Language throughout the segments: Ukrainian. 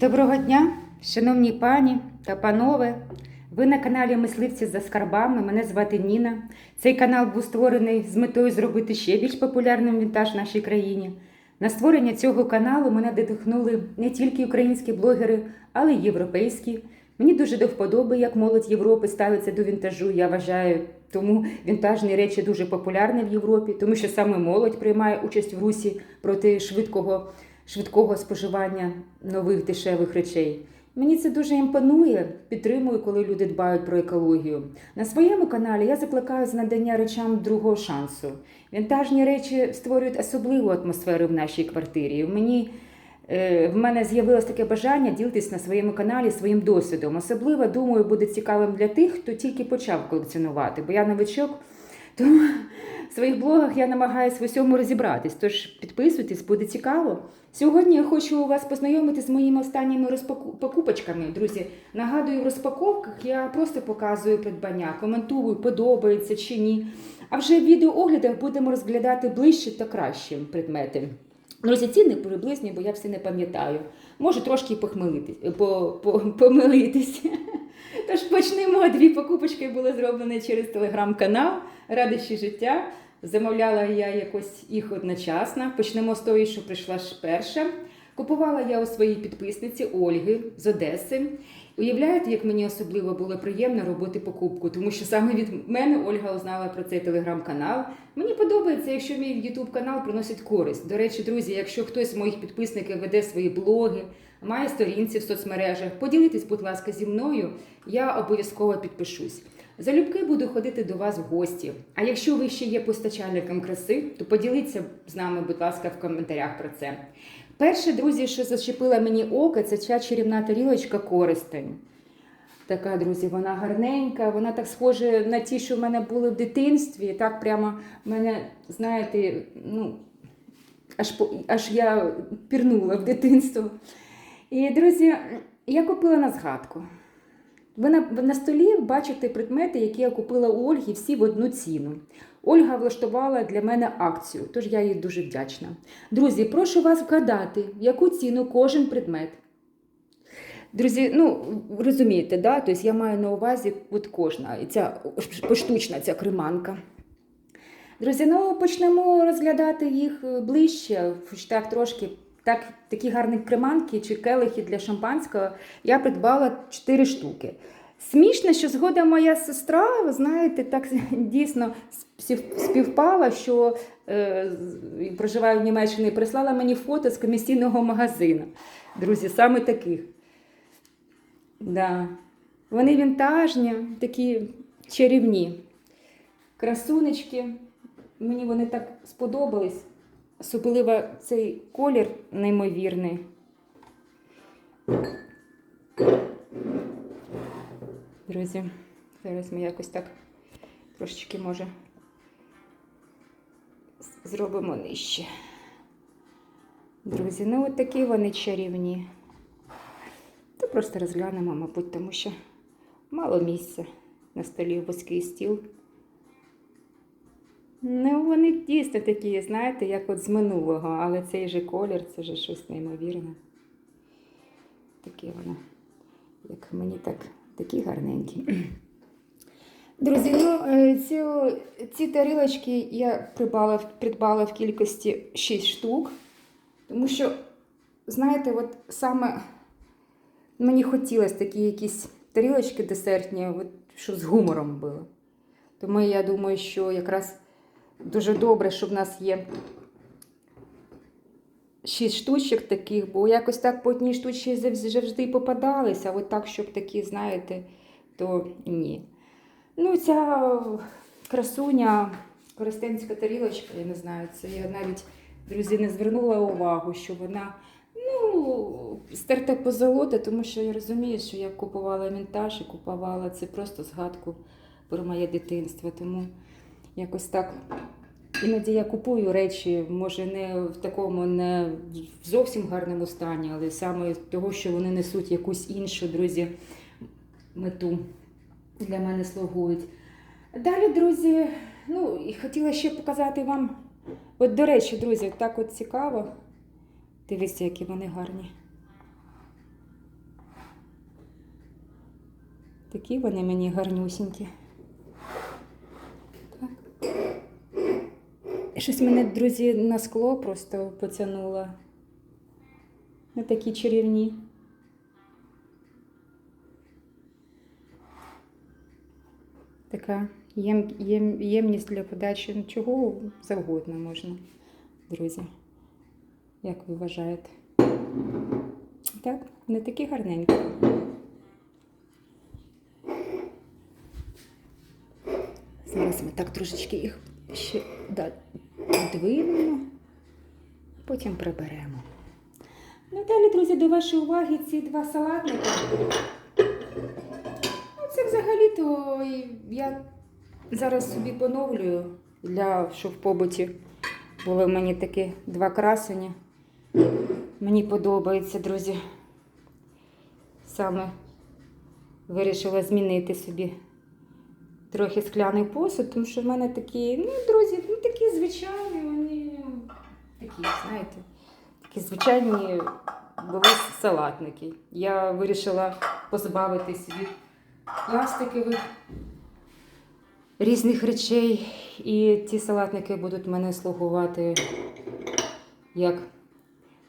Доброго дня, шановні пані та панове. Ви на каналі Мисливці за скарбами. Мене звати Ніна. Цей канал був створений з метою зробити ще більш популярним вінтаж в нашій країні. На створення цього каналу мене додихнули не тільки українські блогери, але й європейські. Мені дуже до вподоби, як молодь Європи ставиться до вінтажу. Я вважаю, тому вінтажні речі дуже популярні в Європі, тому що саме молодь приймає участь в русі проти швидкого швидкого споживання нових дешевих речей. Мені це дуже імпонує, підтримую, коли люди дбають про екологію. На своєму каналі я закликаю з надання речам другого шансу. Вінтажні речі створюють особливу атмосферу в нашій квартирі. Мені е, в мене з'явилось таке бажання ділитись на своєму каналі своїм досвідом. Особливо, думаю, буде цікавим для тих, хто тільки почав колекціонувати, бо я новичок. Тому в своїх блогах я намагаюся в усьому розібратись. Тож підписуйтесь, буде цікаво. Сьогодні я хочу вас познайомити з моїми останніми покупочками. Друзі, нагадую, в розпаковках я просто показую придбання, коментую, подобається чи ні. А вже в відеооглядах будемо розглядати ближче та кращі предмети. Друзі, ціни приблизні, бо я все не пам'ятаю. Можу трошки похмелитись, по, по, помилитись. Тож почнемо. Дві покупочки були зроблені через телеграм-канал Радощі життя. Замовляла я якось їх одночасно. Почнемо з тої, що прийшла ж перша. Купувала я у своїй підписниці Ольги з Одеси. Уявляєте, як мені особливо було приємно робити покупку, тому що саме від мене Ольга узнала про цей телеграм-канал. Мені подобається, якщо мій ютуб канал приносить користь. До речі, друзі, якщо хтось з моїх підписників веде свої блоги, має сторінці в соцмережах, поділитесь, будь ласка, зі мною. Я обов'язково підпишусь. Залюбки буду ходити до вас в гості. А якщо ви ще є постачальником краси, то поділіться з нами, будь ласка, в коментарях про це. Перше, друзі, що зачепила мені око, це ця чарівна тарілочка користень. Така, друзі, вона гарненька, вона так схожа на ті, що в мене були в дитинстві. Так прямо в мене, знаєте, ну, аж, аж я пірнула в дитинство. І, друзі, я купила на згадку. Ви на, на столі бачите предмети, які я купила у Ольги, всі в одну ціну. Ольга влаштувала для мене акцію, тож я їй дуже вдячна. Друзі, прошу вас вгадати, яку ціну кожен предмет. Друзі, ну розумієте, да? тобто я маю на увазі от кожна, ця поштучна ця креманка. Друзі, ну почнемо розглядати їх ближче, так трошки. Так, такі гарні креманки чи келихи для шампанського я придбала 4 штуки. Смішно, що згодом моя сестра, ви знаєте, так дійсно співпала, що е, проживає в Німеччині, прислала мені фото з комісійного магазину. Друзі, саме таких. Да. Вони вінтажні, такі чарівні. Красунечки. Мені вони так сподобались. Особливо цей колір неймовірний. Друзі, зараз ми якось так трошечки може зробимо нижче. Друзі, ну от такі вони чарівні. То просто розглянемо, мабуть, тому що мало місця на столі вузький стіл. Ну, вони дійсно такі, знаєте, як от з минулого, але цей же колір, це вже щось неймовірне. Такі вони, як мені так, такі гарненькі. Друзі, ну е, ці, ці тарілочки я придбала, придбала в кількості 6 штук, тому що, знаєте, от саме мені хотілося такі якісь тарілочки десертні, от, що з гумором було. Тому я думаю, що якраз дуже добре, що в нас є шість штучок таких, бо якось так по одній штучці завжди попадалися, а от так, щоб такі, знаєте, то ні. Ну, ця красуня, користенська тарілочка, я не знаю, це я навіть, друзі, не звернула увагу, що вона ну, стерта позолота, тому що я розумію, що я купувала вінтаж і купувала це просто згадку про моє дитинство. Тому якось так. Іноді я купую речі, може, не в такому, не в зовсім гарному стані, але саме того, що вони несуть якусь іншу, друзі, мету для мене слугують. Далі, друзі, ну і хотіла ще показати вам. От, до речі, друзі, так от цікаво. Дивіться, які вони гарні. Такі вони мені гарнюсінькі. Щось мене, друзі, на скло просто потягнуло. На такі чарівні. Така єм, єм, ємність для подачі чого завгодно можна, друзі. Як ви вважаєте? Так, не такі гарненькі. Зараз ми так трошечки їх ще да, двинемо, потім приберемо. Ну, далі, друзі, до вашої уваги ці два салатники. Ну, це взагалі-то я зараз собі поновлюю, для, щоб в побуті були в мені такі два красені. Мені подобається, друзі. Саме вирішила змінити собі трохи скляний посуд, тому що в мене такі, ну, друзі, ну такі звичайні, вони такі, знаєте, такі звичайні були салатники. Я вирішила позбавитись від пластикових різних речей. І ці салатники будуть мене слугувати як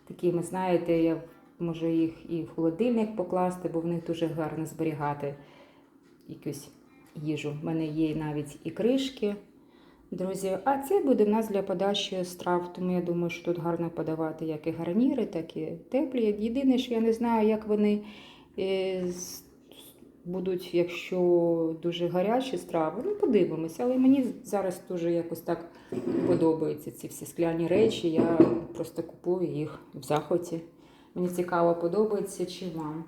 такими, знаєте, я можу їх і в холодильник покласти, бо в них дуже гарно зберігати якусь їжу. В мене є навіть і кришки, друзі. А це буде в нас для подачі страв, тому я думаю, що тут гарно подавати як і гарніри, так і теплі. Єдине, що я не знаю, як вони е, будуть, якщо дуже гарячі страви. Ну, подивимося. Але мені зараз дуже якось так подобаються ці всі скляні речі. Я просто купую їх в захваті. Мені цікаво, подобається чи вам.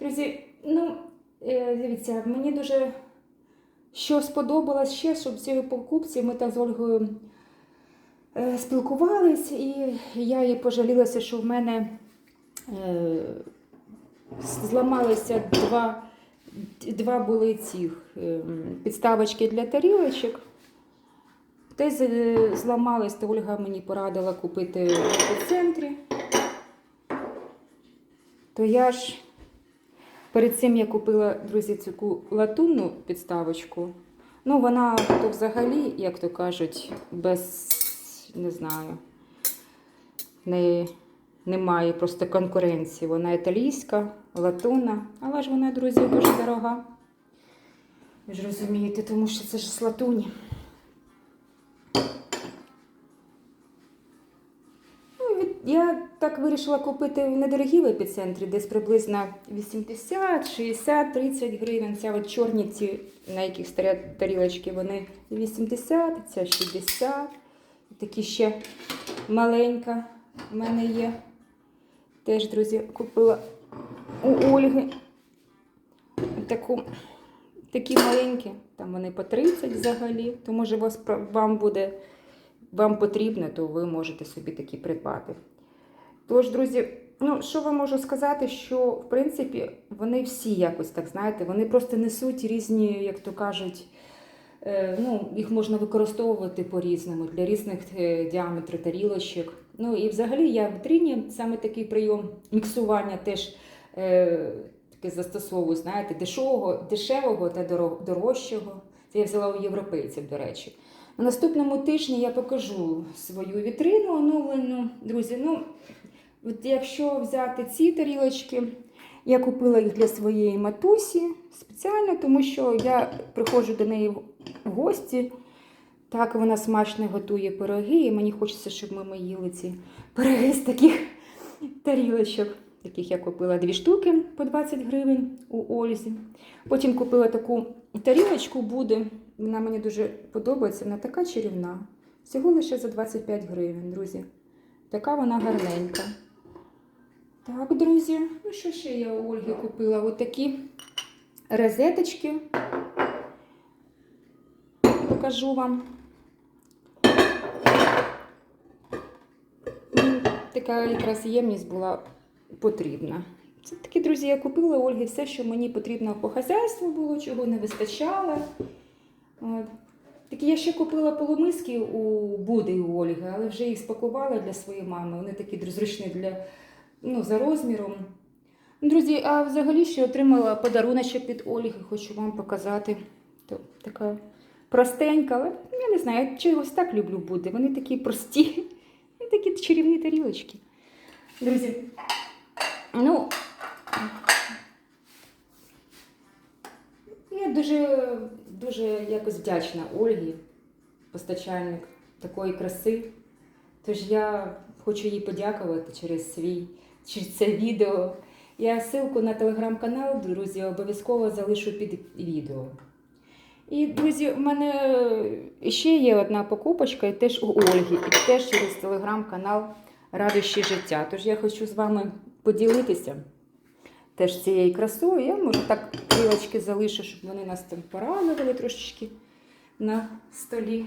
Друзі, ну, е, дивіться, мені дуже що сподобалось ще, щоб в цій покупці ми так з Ольгою е, спілкувались, і я їй пожалілася, що в мене е, зламалися два, два були цих е, підставочки для тарілочок. Те з- зламалось, то Ольга мені порадила купити в центрі. То я ж перед цим я купила, друзі, цю латунну підставочку. Ну, вона то взагалі, як то кажуть, без, не знаю, не, немає просто конкуренції. Вона італійська, латунна, але ж вона, друзі, дуже дорога. Ви ж розумієте, тому що це ж з латуні. Ну, від- я так вирішила купити в недорогій в епіцентрі, десь приблизно 80, 60, 30 гривень. Ця от чорні ці, на яких стоять тарілочки, вони 80, ця 60. Такі ще маленька в мене є. Теж, друзі, купила у Ольги таку, такі маленькі. Там вони по 30 взагалі. То може вас, вам буде вам потрібно, то ви можете собі такі придбати. Тож, друзі, ну що вам можу сказати, що в принципі вони всі якось так знаєте, вони просто несуть різні, як то кажуть, е, ну, їх можна використовувати по-різному для різних е, діаметрів тарілочок. Ну і взагалі я в вітрині саме такий прийом міксування теж е, таки застосовую, знаєте, дешевого, дешевого та дорожчого. Це я взяла у європейців, до речі. На наступному тижні я покажу свою вітрину оновлену. Друзі, ну, от якщо взяти ці тарілочки, я купила їх для своєї матусі спеціально, тому що я приходжу до неї в гості. Так, вона смачно готує пироги, і мені хочеться, щоб ми їли ці пироги з таких тарілочок. Таких я купила дві штуки по 20 гривень у Ользі. Потім купила таку тарілочку буде. Вона мені дуже подобається, вона така чарівна. Всього лише за 25 гривень, друзі. Така вона гарненька. Так, друзі, ну що ще я у Ольги купила? Отакі розеточки. Покажу вам. Така якраз ємність була потрібна. Це такі, друзі, я купила у Ольги все, що мені потрібно по хазяйству було, чого не вистачало. Такі я ще купила полумиски у Буди у Ольги, але вже їх спакувала для своєї мами. Вони такі зручні для, ну, за розміром. Друзі, а взагалі ще отримала подаруночок від Ольги, хочу вам показати. То, така простенька, але я не знаю, я чогось так люблю буде. Вони такі прості, і такі чарівні тарілочки. Друзі, ну, я дуже, дуже якось вдячна Ольгі, постачальник такої краси. Тож я хочу їй подякувати через свій, через це відео. Я ссылку на телеграм-канал, друзі, обов'язково залишу під відео. І, друзі, в мене ще є одна покупочка, і теж у Ольги, і теж через телеграм-канал Радощі життя. Тож я хочу з вами поділитися теж цією красою. Я може так крилочки залишу, щоб вони нас там порадували трошечки на столі.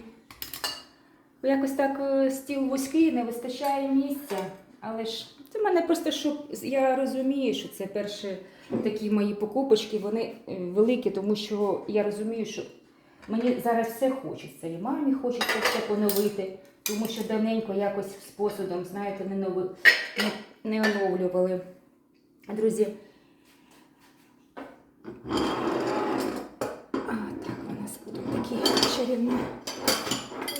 Якось так е, стіл вузький, не вистачає місця. Але ж це в мене просто щоб я розумію, що це перші такі мої покупочки, вони е, великі, тому що я розумію, що мені зараз все хочеться. І мамі хочеться все поновити, тому що давненько якось з посудом, знаєте, не, нови, не, не оновлювали. Друзі. А, так, у нас будуть такі чарівні.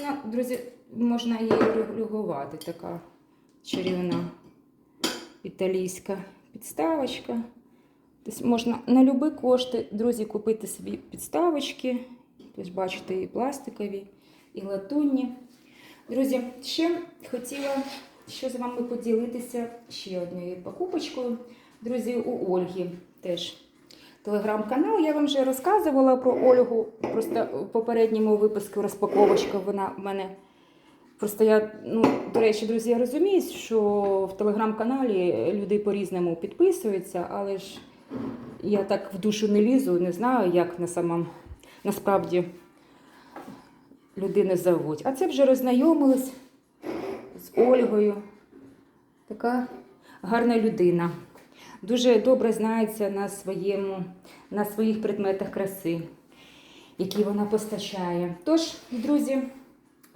Ну, друзі, можна її регулювати, така чарівна італійська підставочка. Тобто можна на любі кошти, друзі, купити собі підставочки. Тобто, бачите, і пластикові, і латунні. Друзі, ще хотіла ще з вами поділитися ще однією покупочкою. Друзі, у Ольги теж телеграм-канал. Я вам вже розказувала про Ольгу. Просто в попередньому випуску розпаковочка вона в мене. Просто я, ну, до речі, друзі, я розумію, що в телеграм-каналі люди по-різному підписуються, але ж я так в душу не лізу, не знаю, як на самом, насправді людини зовуть. А це вже роззнайомилась з Ольгою. Така гарна людина. Дуже добре знається на, своєму, на своїх предметах краси, які вона постачає. Тож, друзі,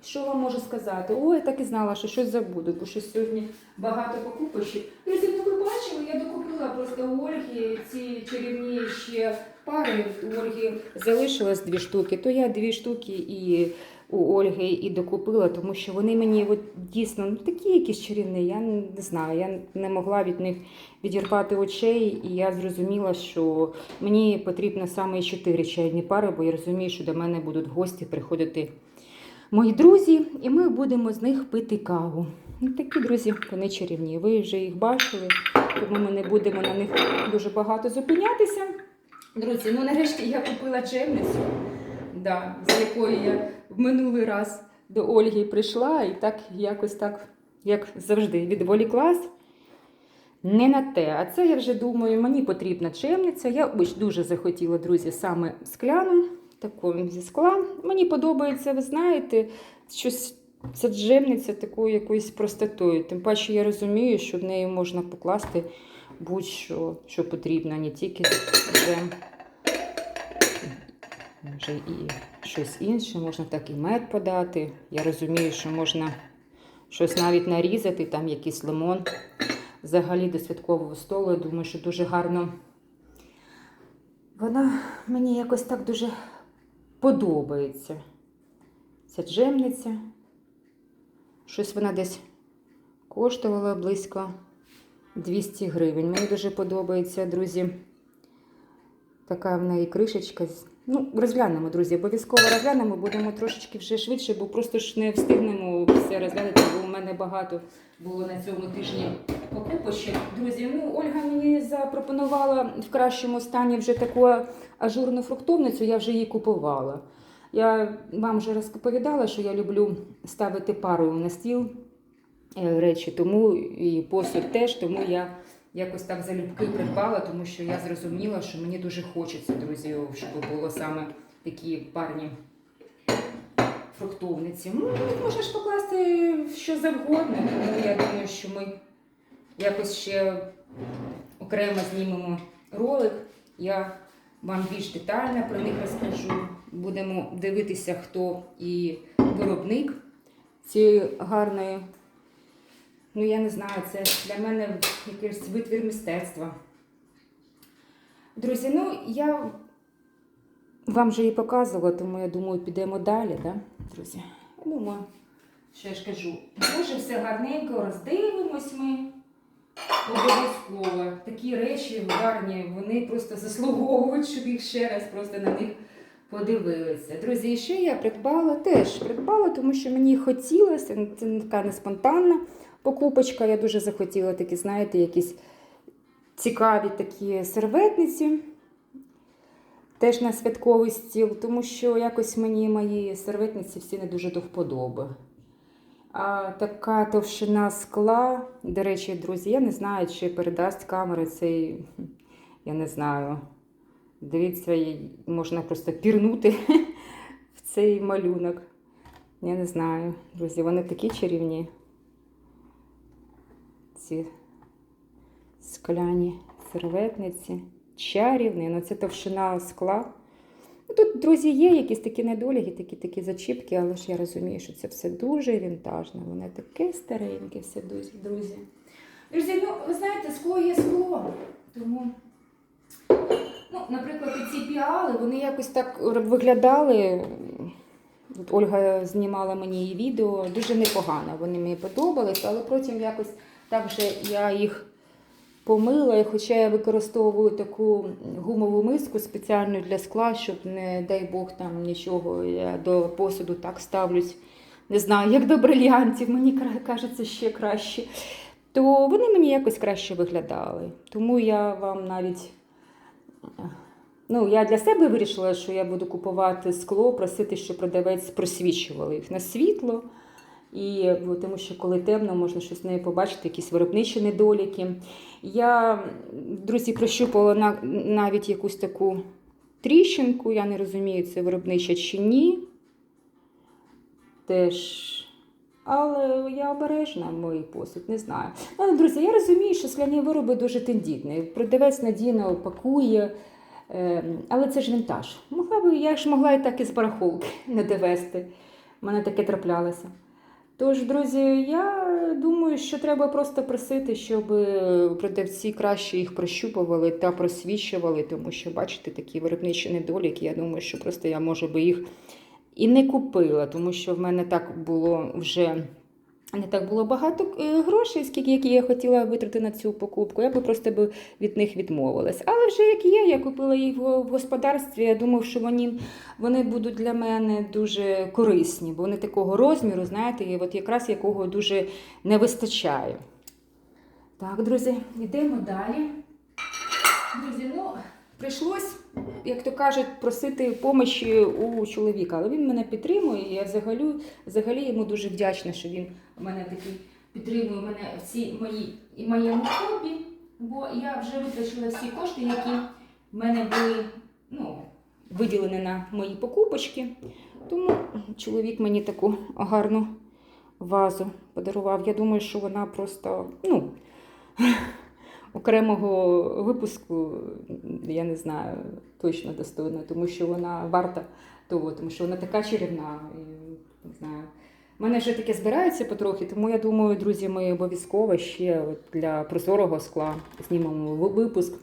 що вам можу сказати? Ой, так і знала, що щось забуду, бо що сьогодні багато. Друзі, ну ви бачили, я докупила просто у Ольги ці чарівні ще пари. У Ольги залишилось дві штуки, то я дві штуки і у Ольги і докупила, тому що вони мені от, дійсно ну, такі якісь чарівні. Я не знаю, я не могла від них відірвати очей, і я зрозуміла, що мені потрібно саме чотири чайні пари, бо я розумію, що до мене будуть гості приходити мої друзі, і ми будемо з них пити каву. Ну, такі друзі, вони чарівні. Ви вже їх бачили, тому ми не будемо на них дуже багато зупинятися. Друзі, ну нарешті я купила чемницю, да, з якої я в минулий раз до Ольги прийшла і так якось так, як завжди, відволіклась. Не на те. А це я вже думаю, мені потрібна чемниця. Я дуже захотіла, друзі, саме скляну, таку зі скла. Мені подобається, ви знаєте, щось ця джемниця такою якоюсь простотою. Тим паче я розумію, що в неї можна покласти будь-що, що потрібно, не тільки джем. Може і щось інше, можна так і мед подати. Я розумію, що можна щось навіть нарізати, там якийсь лимон. Взагалі до святкового столу, я думаю, що дуже гарно. Вона мені якось так дуже подобається. Ця джемниця. Щось вона десь коштувала близько 200 гривень. Мені дуже подобається, друзі. Така в неї кришечка. Ну, розглянемо, друзі, обов'язково розглянемо, будемо трошечки вже швидше, бо просто ж не встигнемо все розглянути, бо у мене багато було на цьому тижні покупочок. Друзі, ну Ольга мені запропонувала в кращому стані вже таку ажурну фруктовницю, я вже її купувала. Я вам вже розповідала, що я люблю ставити парою на стіл е, речі, тому і посуд теж, тому я якось так залюбки придбала, тому що я зрозуміла, що мені дуже хочеться, друзі, щоб було саме такі парні фруктовниці. Ну, ж покласти що завгодно, тому я думаю, що ми якось ще окремо знімемо ролик. Я вам більш детально про них розкажу. Будемо дивитися, хто і виробник цієї гарної. Ну, я не знаю, це для мене якийсь витвір мистецтва. Друзі, ну я вам вже її показувала, тому я думаю, підемо далі, да, друзі? Я думаю, що я ж кажу, дуже все гарненько роздивимось ми. Обов'язково. Такі речі гарні, вони просто заслуговують, щоб їх ще раз просто на них подивилися. Друзі, ще я придбала теж придбала, тому що мені хотілося, це така не спонтанна покупочка. Я дуже захотіла такі, знаєте, якісь цікаві такі серветниці. Теж на святковий стіл, тому що якось мені мої серветниці всі не дуже до вподоби. Така товщина скла, до речі, друзі, я не знаю, чи передасть камера цей, я не знаю. Дивіться, можна просто пірнути в цей малюнок. Я не знаю, друзі, вони такі чарівні. Ці скляні серветниці. Чарівні, ну це товщина скла. Ну, Тут, друзі, є якісь такі недоліки, такі такі зачіпки, але ж я розумію, що це все дуже вінтажне. Воно таке стареньке, все друзі. Друзі, ну ви знаєте, скло є скло. Тому, ну, наприклад, ці піали, вони якось так виглядали. От Ольга знімала мені її відео, дуже непогано. Вони мені подобались, але потім якось так вже я їх помила, і хоча я використовую таку гумову миску спеціальну для скла, щоб не дай Бог там нічого, я до посуду так ставлюсь. Не знаю, як до брильянтів, мені кажеться ще краще. То вони мені якось краще виглядали. Тому я вам навіть. Ну, я для себе вирішила, що я буду купувати скло, просити, щоб продавець просвічували їх на світло. І тому що коли темно, можна щось в неї побачити, якісь виробничі недоліки. Я, друзі, прощупала навіть якусь таку тріщинку. Я не розумію, це виробнича чи ні. Теж. Але я обережна мій посуд, не знаю. Але, друзі, я розумію, що скляні вироби дуже тендітні. Продавець надійно пакує. Е, Але це ж вінтаж. Могла би, я ж могла і так із барахолки не довести. У мене таке траплялося. Тож, друзі, я думаю, що треба просто просити, щоб продавці краще їх прощупували та просвічували, тому що, бачите, такі виробничі недоліки. Я думаю, що просто я, може би, їх і не купила, тому що в мене так було вже. Не так було багато е, грошей, скільки які я хотіла витрати на цю покупку. Я би просто би від них відмовилась. Але вже як є, я купила їх в господарстві. Я думав, що вони, вони будуть для мене дуже корисні, бо вони такого розміру, знаєте, і от якраз якого дуже не вистачає. Так, друзі, йдемо далі. Друзі, ну прийшлось, як то кажуть, просити помощі у чоловіка, але він мене підтримує. і Я взагалі, взагалі йому дуже вдячна, що він мене такий підтримує мене в цій моїй і моєму хобі, бо я вже витрачила всі кошти, які в мене були ну, виділені на мої покупочки. Тому чоловік мені таку гарну вазу подарував. Я думаю, що вона просто, ну окремого випуску, я не знаю, точно достойна, тому що вона варта того, тому що вона така чарівна. І, не знаю. У мене вже таке збирається потрохи, тому я думаю, друзі, ми обов'язково ще для прозорого скла знімемо випуск,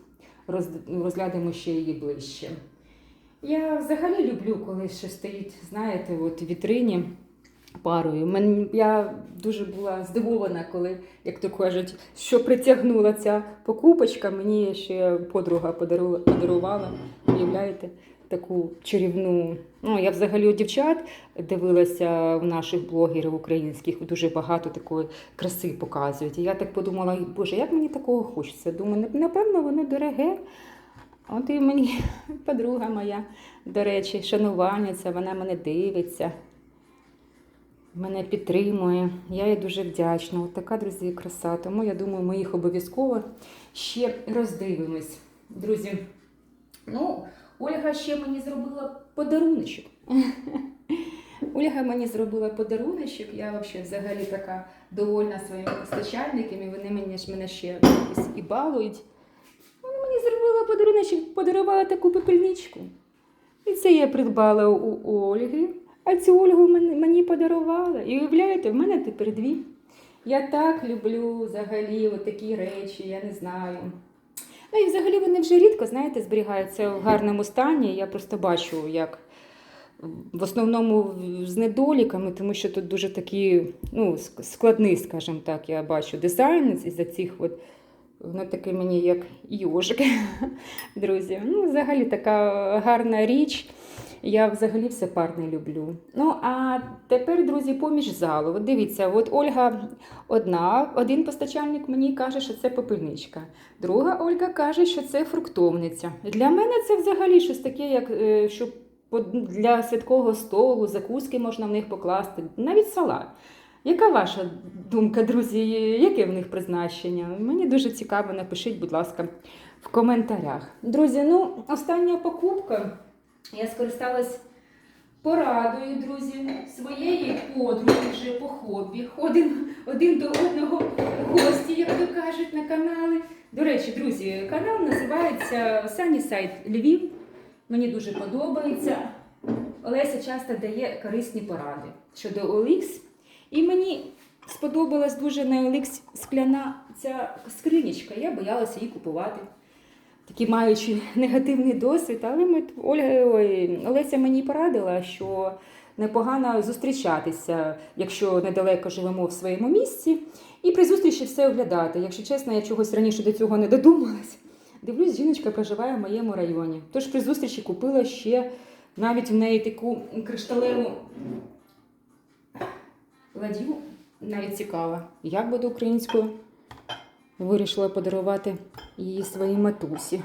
роз- розглянемо ще її ближче. Я взагалі люблю, коли щось стоїть, знаєте, от в вітрині парою. Мен, я дуже була здивована, коли, як то кажуть, що притягнула ця покупочка. Мені ще подруга подарувала, уявляєте, таку чарівну. Ну, я взагалі у дівчат дивилася в наших блогерів українських, дуже багато такої краси показують. І я так подумала, боже, як мені такого хочеться? Думаю, напевно, воно дороге. От і мені подруга моя, до речі, шанувальниця, вона мене дивиться мене підтримує. Я їй дуже вдячна. От така, друзі, краса. Тому я думаю, ми їх обов'язково ще роздивимось. Друзі, ну, Ольга ще мені зробила подаруночок. Ольга мені зробила подаруночок. Я взагалі, така довольна своїми постачальниками. Вони мені ж мене ще якось і балують. Вона мені зробила подаруночок, подарувала таку пепельничку. І це я придбала у Ольги. А цю Ольгу мені, подарувала. І уявляєте, в мене тепер дві. Я так люблю взагалі такі речі, я не знаю. Ну і взагалі вони вже рідко, знаєте, зберігаються в гарному стані. Я просто бачу, як в основному з недоліками, тому що тут дуже такий ну, складний, скажімо так, я бачу дизайн із-за цих от. Воно таке мені як йожик, друзі. Ну, взагалі така гарна річ. Я взагалі все парне люблю. Ну, а тепер, друзі, поміж залу. От дивіться, от Ольга одна, один постачальник мені каже, що це попельничка. Друга Ольга каже, що це фруктовниця. Для мене це взагалі щось таке, як е, що для святкового столу, закуски можна в них покласти, навіть салат. Яка ваша думка, друзі? Яке в них призначення? Мені дуже цікаво, напишіть, будь ласка, в коментарях. Друзі, ну, остання покупка. Я скористалась порадою, друзі, своєї подруги вже по хобі. Ходимо один до одного гості, як то кажуть, на канали. До речі, друзі, канал називається Сані Сайт Львів. Мені дуже подобається. Олеся часто дає корисні поради щодо OLX. І мені сподобалась дуже на OLX скляна ця скринічка. Я боялася її купувати. Такі маючи негативний досвід, але ми, Ольга, ой, Олеся мені порадила, що непогано зустрічатися, якщо недалеко живемо в своєму місці, і при зустрічі все оглядати. Якщо чесно, я чогось раніше до цього не додумалась. Дивлюсь, жіночка проживає в моєму районі. Тож при зустрічі купила ще навіть в неї таку кришталеву ладью. Навіть цікаво, як буде українською. Вирішила подарувати її своїй матусі.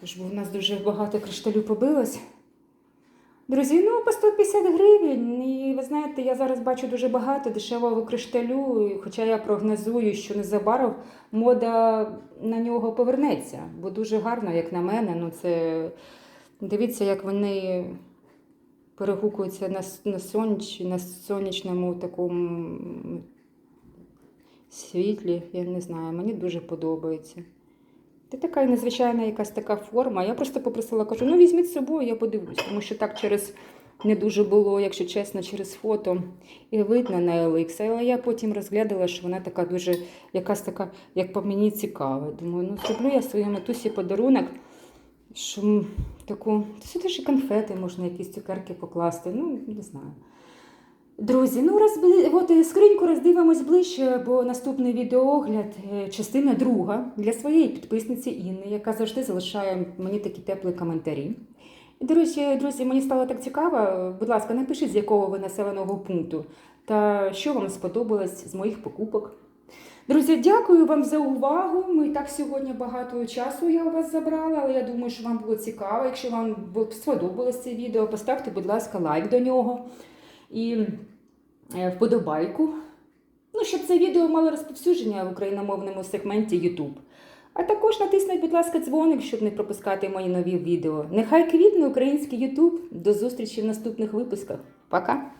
Тож бо в нас дуже багато кришталю побилось. Друзі, ну по 150 гривень. І ви знаєте, я зараз бачу дуже багато дешевого кришталю, хоча я прогнозую, що незабаром мода на нього повернеться, бо дуже гарно, як на мене. Ну це дивіться, як вони перегукуються на, на, сонч, на сонячному такому світлі. Я не знаю, мені дуже подобається. Це така незвичайна якась така форма. Я просто попросила, кажу, ну візьміть з собою, я подивлюсь, тому що так через не дуже було, якщо чесно, через фото і видно на LX. Але я потім розглядала, що вона така дуже, якась така, як по мені цікава. Думаю, ну зроблю я своїй матусі подарунок, що таку, сюди ж і конфети можна, якісь цукерки покласти. Ну, не знаю. Друзі, ну розбили, от е, скриньку роздивимось ближче, бо наступний відеоогляд, е, частина друга для своєї підписниці Інни, яка завжди залишає мені такі теплі коментарі. До речі, друзі, мені стало так цікаво. Будь ласка, напишіть, з якого ви населеного пункту та що вам сподобалось з моїх покупок. Друзі, дякую вам за увагу. Ми так сьогодні багато часу я у вас забрала, але я думаю, що вам було цікаво. Якщо вам сподобалось це відео, поставте, будь ласка, лайк до нього і е, вподобайку. Ну, щоб це відео мало розповсюдження в україномовному сегменті YouTube. А також натисніть, будь ласка, дзвоник, щоб не пропускати мої нові відео. Нехай квітне український YouTube. До зустрічі в наступних випусках. Пока!